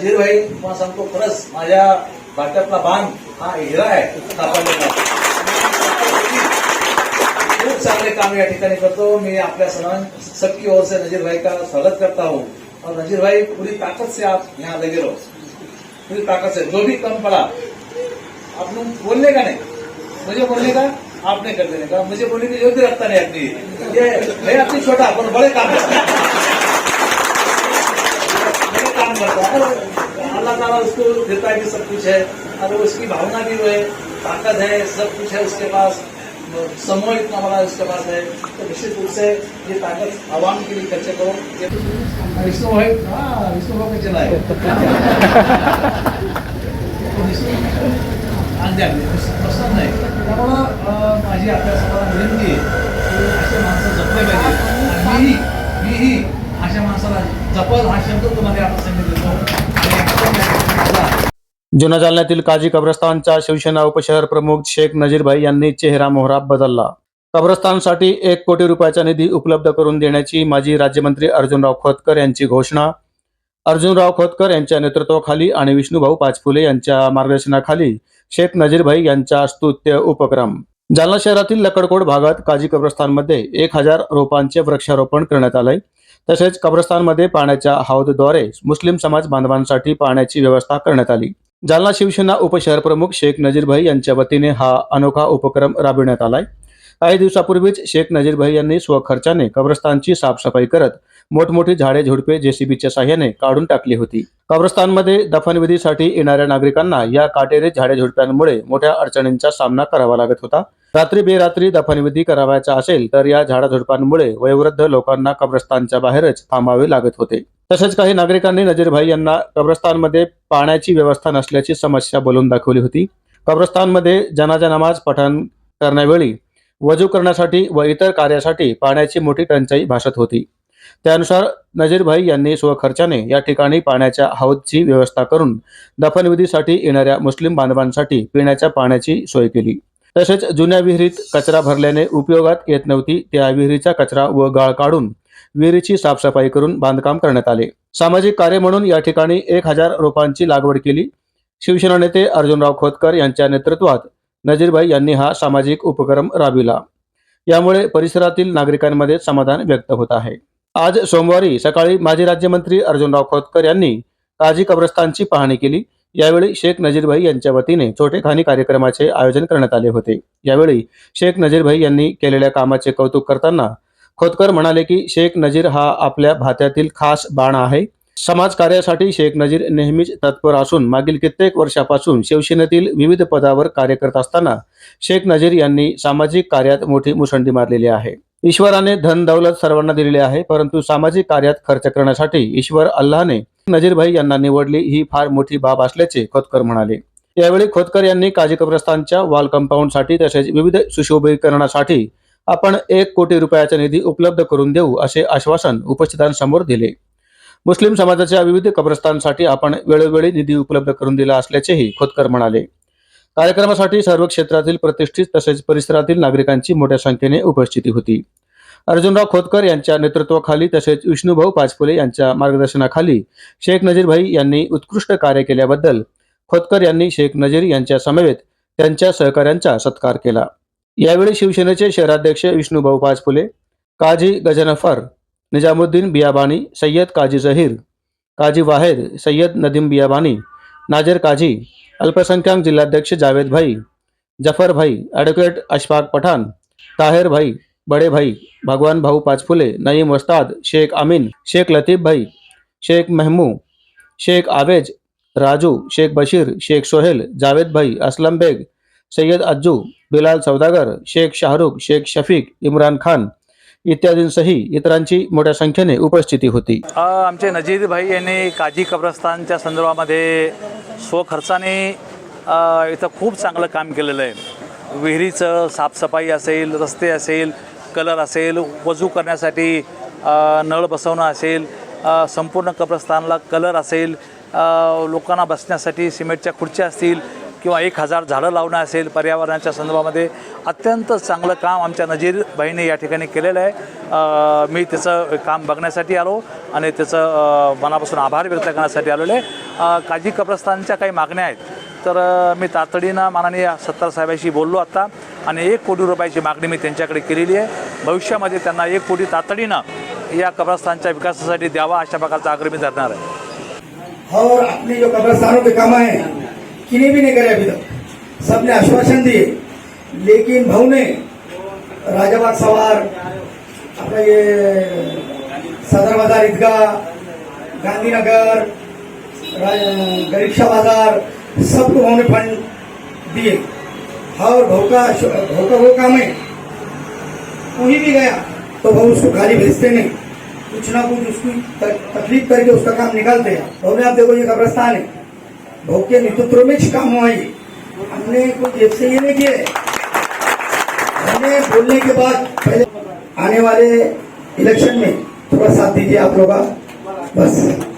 नजीर भाई तुम्हाला सांगतो खरंच माझ्या भाट्यातला बाण हा हिरा आहे खूप चांगले काम या ठिकाणी करतो. मी आपल्या सणान सबकी ओर से नजीर भाई का स्वागत करता हूँ. और नजीर भाई, पूरी ताकत से आप यहाँ लगे रहो. पूरी ताकत से, जो भी कम पड़ा, आप लोग बोलने का नहीं. मुझे बोलने का, आपने कर देने का. मुझे बोलने की योग्य रखता नहीं अपनी ये, मैं अपनी छोटा बड़े काम करता करता है। अल्लाह ताला उसको देता है कि सब कुछ है। और उसकी भावना भी है, ताकत है, सब कुछ है उसके पास, समूह इतना बड़ा उसके पास है तो निश्चित रूप से ये ताकत आवाम के लिए खर्चे करो। विष्णु भाई हाँ विष्णु भाई का चला है। अगदी अगदी त्यामुळं माझी विनंती आहे, की असे माणसं जपले पाहिजे. मीही मीही अशा माणसाला जपल हा शब्द तुम्हाला आता सांगितलं जुना जालन्यातील काजी कब्रस्तानचा शिवसेना उपशहर प्रमुख शेख नजीरभाई यांनी चेहरा मोहरा बदलला. कब्रस्तानसाठी एक कोटी रुपयाचा निधी उपलब्ध करून देण्याची माजी राज्यमंत्री अर्जुनराव खोतकर यांची घोषणा. अर्जुनराव खोतकर यांच्या नेतृत्वाखाली आणि विष्णुभाऊ पाचफुले यांच्या मार्गदर्शनाखाली शेख नजीरभाई यांचा स्तुत्य उपक्रम. जालना शहरातील लकडकोट भागात काजी कब्रस्तानमध्ये एक हजार रोपांचे वृक्षारोपण करण्यात आलंय. तसेच कब्रस्तानमध्ये पाण्याच्या हौदद्वारे मुस्लिम समाज बांधवांसाठी पाण्याची व्यवस्था करण्यात आली. जालना शिवसेना उपशहर प्रमुख शेख नजीर भाई यांच्या वतीने हा अनोखा उपक्रम राबविण्यात आलाय. काही दिवसापूर्वीच शेख नजीरभाई यांनी स्वखर्चाने कब्रस्तानची साफसफाई करत मोठमोठी झाडे झुडपे जेसीबीच्या साह्याने काढून टाकली होती. कब्रस्तानमध्ये दफनविधीसाठी येणाऱ्या नागरिकांना या काटेरी झाडे झुडप्यांमुळे मोठ्या अडचणींचा सामना करावा लागत होता. रात्री बेरात्री दफनविधी करावायचा असेल तर या झाडाझुडपांमुळे वयोवृद्ध लोकांना कब्रस्तानच्या बाहेरच थांबावे लागत होते. तसेच काही नागरिकांनी नजीरभाई यांना कब्रस्तानमध्ये पाण्याची व्यवस्था नसल्याची समस्या बोलून दाखवली होती. कब्रस्तानमध्ये जनाजा नमाज पठण करण्यावेळी वजू करण्यासाठी व इतर कार्यासाठी पाण्याची मोठी टंचाई भासत होती. त्यानुसार नजीरभाई यांनी स्वखर्चाने या ठिकाणी पाण्याच्या हौदची व्यवस्था करून दफनविधीसाठी येणाऱ्या मुस्लिम बांधवांसाठी पिण्याच्या पाण्याची सोय केली. तसेच जुन्या विहिरीत कचरा भरल्याने उपयोगात येत नव्हती त्या विहिरीचा कचरा व गाळ काढून विहिरीची साफसफाई करून बांधकाम करण्यात आले. सामाजिक कार्य म्हणून या ठिकाणी एक हजार रोपांची लागवड केली. शिवसेना नेते अर्जुनराव खोतकर यांच्या नेतृत्वात नजीरभाई यांनी हा सामाजिक उपक्रम राबविला. यामुळे परिसरातील नागरिकांमध्ये समाधान व्यक्त होत आहे. आज सोमवारी सकाळी माजी राज्यमंत्री अर्जुनराव खोतकर यांनी काजी कब्रस्तानची पाहणी केली. यावेळी शेख नजीरभाई यांच्या वतीने छोटे खाणी कार्यक्रमाचे आयोजन करण्यात आले होते. यावेळी शेख नजीरभाई यांनी केलेल्या कामाचे कौतुक करताना खोतकर म्हणाले की शेख नजीर हा आपल्या भात्यातील खास बाण आहे. समाज कार्यासाठी शेख नजीर नेहमीच तत्पर असून मागील कित्येक वर्षापासून शिवसेनेतील विविध पदावर कार्य करत असताना शेख नजीर यांनी सामाजिक कार्यात मोठी मुसंडी मारलेली आहे. ईश्वराने धन दौलत सर्वांना दिलेली आहे परंतु सामाजिक कार्यात खर्च करण्यासाठी ईश्वर अल्लाने नजीरभाई यांना निवडली ही फार मोठी बाब असल्याचे खोतकर म्हणाले. यावेळी खोतकर यांनी काजी कब्रस्तानच्या वॉल कंपाऊंडसाठी तसेच विविध सुशोभीकरणासाठी आपण एक कोटी रुपयाचा निधी उपलब्ध करून देऊ असे आश्वासन उपस्थितांसमोर दिले. मुस्लिम समाजाच्या विविध कब्रस्तांसाठी आपण वेळोवेळी निधी उपलब्ध करून दिला असल्याचेही खोतकर म्हणाले. कार्यक्रमासाठी सर्व क्षेत्रातील प्रतिष्ठित तसेच परिसरातील नागरिकांची मोठ्या संख्येने उपस्थिती होती. अर्जुनराव खोतकर यांच्या नेतृत्वाखाली तसेच विष्णुभाऊ पाचपुले यांच्या मार्गदर्शनाखाली शेख नजीरभाई यांनी उत्कृष्ट कार्य केल्याबद्दल खोतकर यांनी शेख नजीर यांच्या समवेत त्यांच्या सहकाऱ्यांचा सत्कार केला. यावेळी शिवसेनेचे शहराध्यक्ष विष्णुभाऊ पाचपुले काजी गजनफर निजामुद्दीन बियाबानी, सैयद काजी जहीर, काजी वाहिद, सैयद नदीम बियाबानी, नाजर काजी, अल्पसंख्याक जिल्हाध्यक्ष जावेद भाई, ज़फ़र भाई ॲडव्होकेट अशफाक पठाण ताहेर भाई, बडे भाई, भगवान भाऊ पाचफुले, नईम वस्ताद शेख अमीन शेख लतीफ भाई, शेख महमू, शेख आवेज, राजू, शेख बशीर, शेख सोहेल, जावेद भाई, असलम बेग, सैयद अज्जू, बिलाल सौदागर, शेख शाहरुख, शेख शफीक, इमरान खान इत्यादींसही इतरांची मोठ्या संख्येने उपस्थिती होती. आमचे नजीर भाई यांनी काजी कब्रस्तानच्या संदर्भामध्ये स्वखर्चाने इथं खूप चांगलं काम केलेलं आहे. विहिरीचं साफसफाई असेल रस्ते असेल कलर असेल वजू करण्यासाठी नळ बसवणं असेल संपूर्ण कब्रस्तानला कलर असेल लोकांना बसण्यासाठी सिमेंटच्या खुर्च्या असतील किंवा एक हजार झाडं लावणं असेल पर्यावरणाच्या संदर्भामध्ये अत्यंत चांगलं काम आमच्या नजीरबाईंनी या ठिकाणी केलेलं आहे. मी त्याचं काम बघण्यासाठी आलो आणि त्याचं मनापासून आभार व्यक्त करण्यासाठी आलेलो आहे. काजी कब्रस्तानच्या काही मागण्या आहेत. तर मी तातडीनं माननीय सत्तार साहेबाशी बोललो आत्ता आणि एक कोटी रुपयाची मागणी मी त्यांच्याकडे केलेली आहे. भविष्यामध्ये त्यांना एक कोटी तातडीनं या कब्रस्तानच्या विकासासाठी द्यावा अशा प्रकारचा आग्रह मी धरणार आहे. हो, और अपने जो कब्रस्तानों के काम है किन्हीं भी नहीं करे अभी तक। सबने आश्वासन दिए। लेकिन भाऊ ने राजाबाग सवार अपना ये सदर बाज़ार, ईदगाह, गांधीनगर गरीक्षा बाज़ार, सबको भाव ने फंड दिए। और भाऊ का भाऊ का वो काम है। कहीं भी गया तो भाऊ उसको खाली भेजते नहीं। कुछ ना कुछ उसकी तकलीफ़ करके उसका काम निकालते हैं। भाऊ ने, आप देखो ये कब्रस्तान है। भाऊ के नेतृत्व में काम हुआ ये हमने कोई जेब से ये नहीं किया हमने बोलने के बाद पहले आने वाले इलेक्शन में थोड़ा साथ दीजिए आप लोग बस.